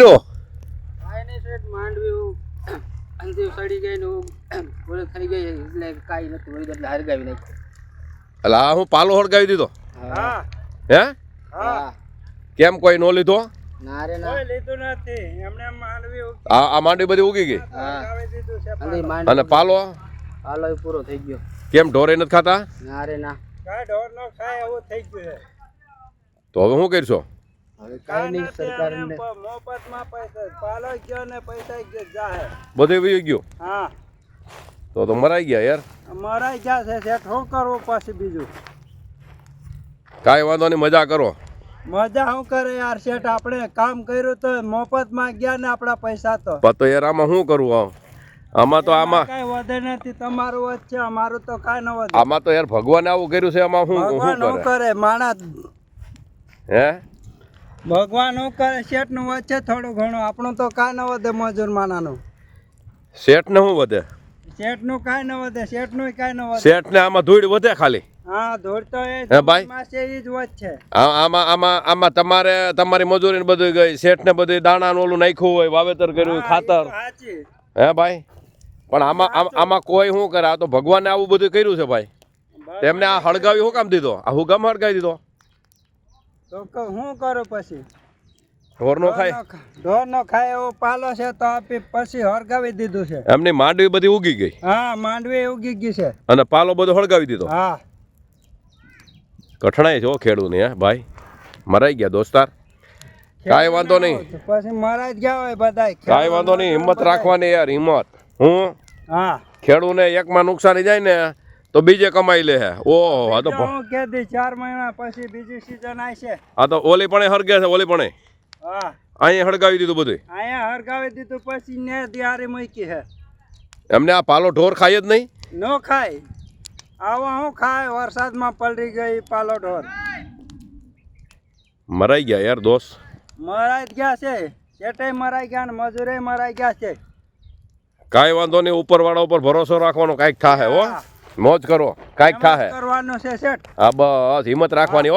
કર્યું માંડવી એટલે હું પાલો હળગાવી દીધો? હે. કેમ કોઈ નો લીધો? ના ના. લીધું નથી. એમને માંડવી આ આ બધી ઉગી ગઈ? માંડવી અને પાલો? પાલો પૂરો થઈ ગયો. કેમ ઢોરે નથી ખાતા? ના રે ના. ઢોર નો ખાય એવું થઈ ગયો તો હવે શું કરશો? બધું વી ગયું? હા. તો તો મરાઈ ગયા યાર. મરાઈ જશે શેઠ. શું કરવું પછી બીજું? કાંઈ વાંધો નહીં મજા કરો. મજા શું કરે યાર શેઠ? આપણે કામ કર્યું તો મફતમાં ગયા ને આપણા પૈસા તો. તો યાર આમાં શું કરવું આમ? આમાં તો આમાં કઈ વધે નથી તમારું વચ્ચે અમારું તો કઈ ન વધે. આમાં તો યાર ભગવાન આવું કર્યું છે આમાં શું ભગવાન શું કરે? માણસ હે? ભગવાન હું કરે શેઠનું વચ્ચે થોડું ઘણું. આપણું તો કાંઈ ન વધે મજૂર માનાનું શેઠ ને શું વધે? શેઠનું કાંઈ ન વધે શેઠનું કાંઈ ન વધે. શેઠ ને આમાં ધૂળ વધે ખાલી? હા ધૂળ તો એ ભાઈ? જ વધશે આમાં આમાં આમાં તમારે તમારી મજૂરી ને બધું ગઈ. શેઠ ને બધું દાણા ને ઓલું નાખ્યું હોય વાવેતર કર્યું હોય, ખાતર. હે ભાઈ? પણ આમાં આમ- આમાં કોઈ શું કરે? આ તો ભગવાને આવું બધું કર્યું છે ભાઈ. તેમને આ હળગાવી શું કામ દીધો? આ હું કામ હળગાવી દીધો? તો શું કરું પછી? ઢોર નો ખાય? ઢોર નો ખાય એવો પાલો છે તો આપી પછી હળગાવી દીધું છે. એમની માંડવી બધી ઉગી ગઈ? હા માંડવી ઉગી ગઈ છે. અને પાલો બધો હળગાવી દીધો? હા. કઠણાઈ છો ખેડૂત હે ભાઈ. મરાઈ ગયા દોસ્તાર. કાંઈ વાંધો નહીં. પછી મરાઈ ગયા હોય બધાય. કાંઈ વાંધો નહીં હિંમત રાખવાની યાર હિંમત. હું હા. ખેડૂને એકમાં નુકસાની જાય ને તો બીજે કમાઈ લે હે. ઓહો આ તો હું કહેતી ચાર મહિના પછી બીજી સીઝન આવશે આ તો ઓલી પણ હરગે છે ઓલી પણ હા. અહીંયા હળગાવી દીધું બધું. અહીંયા હળગાવી દીધું પછી ને ત્યારે મૂકી હે. એમને આ પાલો ઢોર ખાય જ નહીં? નો ખાય. આવો હું ખાય વરસાદમાં પલળી ગઈ પાલો ઢોર. મરાઈ ગયા યાર દોસ્ત. મરાઈ ગયા છે. શેઠે મરાઈ ગયા ને મજૂરે મરાઈ ગયા છે. કાંઈ વાંધો નહીં ઉપરવાળા ઉપર ભરોસો રાખવાનો કાંઈક થાય હો. મોજ કરો. કાંઈક થાહે. કરવાનો છે શેઠ. હા બસ. હિંમત રાખવાની.